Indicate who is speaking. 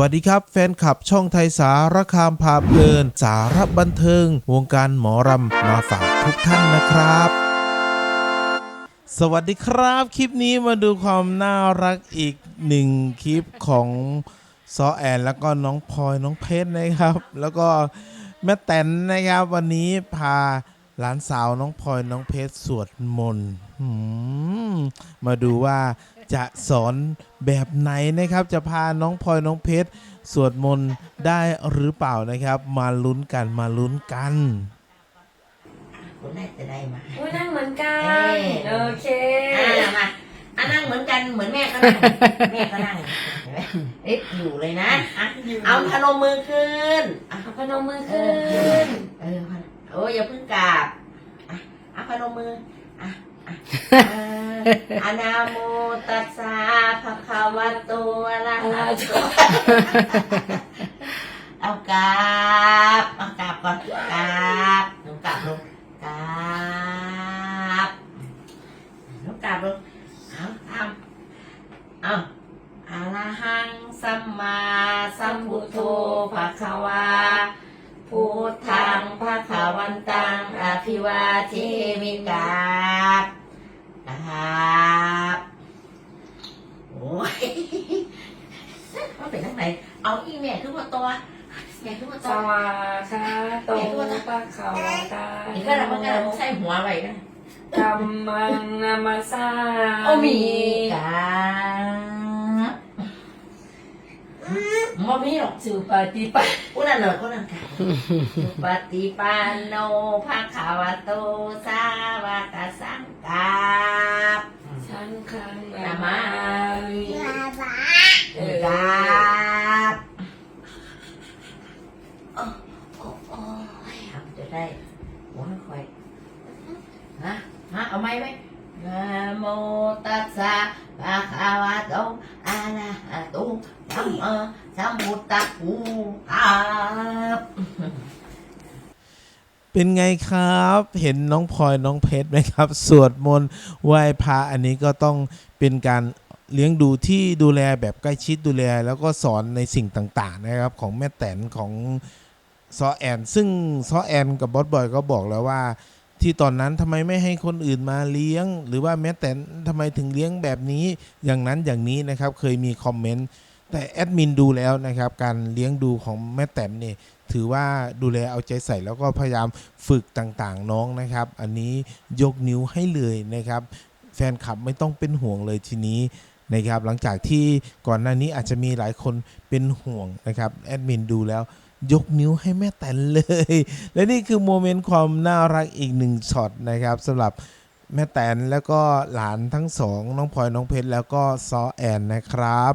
Speaker 1: วัสดีครับ แฟนคลับช่องไทยสารคามพาเพลิน สารบันเทิง วงการหมอรำมาฝากทุกท่านนะครับ สวัสดีครับ คลิปนี้มาดูความน่ารักอีกหนึ่งคลิปของซอแอนแล้วก็น้องพลอยน้องเพชรนะครับ แล้วก็แม่แตนนะครับ วันนี้พาหลานสาวน้องพลอยน้องเพชรสวดมนต์มาดูว่า จะสอนแบบไหนนะครับ จะพาน้องพลอยน้องเพชรสวดมนต์ได้หรือเปล่านะครับ มาลุ้นกันมาลุ้นกัน
Speaker 2: คุณน่าจะได้มา
Speaker 3: อุ้ยนั่งเหมือนกั
Speaker 2: เอ้
Speaker 3: น
Speaker 2: ย
Speaker 3: โอเค
Speaker 2: อ่ามาอะนั่งเหมือนกันเหมือนแม่ก็นั่งแม่ก็นั่งเห็นไหมเอ๊ะอยู่เลยนะอะเอาพนมมือขึ้นอะ
Speaker 3: เอาพนมมือขึ้น
Speaker 2: เออพนโอ้ยอย่าเพิ่งกราบอะอะพนมมืออะ อะเอออะนาโมตัสสะภะคะวะโตอะระหะโตเอากราบเอากราบก่อนกราบหนูกราบลงกราบหนูกราบลงเอาทำเอาอะระหังสัมมาสัมพุทโธภะคะวาพุทธังภะคะวันตังอภิวาเทมิกาบนะครับโอ้ยมันเป็นทั้ง ไหนเอาอีแม่ขึ้นมาตัวแม่ขึ้นมา
Speaker 3: ส
Speaker 2: ตัว
Speaker 3: วาคาโตปะขาวตา
Speaker 2: อีกก็แล้วมันก็แล้วมันใส่หัวไว้นะ
Speaker 3: กัมมังนามาสา
Speaker 2: โอ้มีกาบมอมีหรอก
Speaker 3: สุปฏิปัน
Speaker 2: กูนั่นเลยกูนั่นกาสุปฏิปันโนภะคะวะโตสาวกสังกาบ
Speaker 3: ฉันคัง
Speaker 2: นา
Speaker 3: นา
Speaker 2: มา
Speaker 3: มา
Speaker 2: เออกราบโอ้โอ้โอ้ยเอาจะได้หัวไม่ค่อยฮะฮะเอาไหมไหมนะโมตัสสะภะคะวะโตอะระหะโตสัมมาสัมพุทธัสสะครับ
Speaker 1: เป็นไงครับ เห็นน้องพลอยน้องเพชรไหมครับ สวดมนต์ไหว้พระอันนี้ก็ต้องเป็นการเลี้ยงดูที่ดูแลแบบใกล้ชิดดูแล แล้วก็สอนในสิ่งต่างๆนะครับ ของแม่แตนของซอแอน ซึ่งซอแอนกับบอสบอยก็บอกแล้วว่า ที่ตอนนั้นทำไมไม่ให้คนอื่นมาเลี้ยง หรือว่าแม่แตนทำไมถึงเลี้ยงแบบนี้อย่างนั้นอย่างนี้นะครับเคยมีคอมเมนต์แต่แอดมินดูแล้วนะครับ การเลี้ยงดูของแม่แตนเนี่ยถือว่าดูแลเอาใจใส่แล้วก็พยายามฝึกต่างๆ น้องนะครับ อันนี้ยกนิ้วให้เลยนะครับ แฟนคลับไม่ต้องเป็นห่วงเลยทีนี้นะครับ หลังจากที่ก่อนหน้านี้อาจจะมีหลายคนเป็นห่วงนะครับแอดมินดูแล้ว ยกนิ้วให้แม่แตนเลย และนี่คือโมเมนต์ความน่ารักอีกหนึ่งช็อตนะครับสำหรับแม่แตนแล้วก็หลานทั้งสองน้องพลอยน้องเพชรแล้วก็ซอแอนนะครับ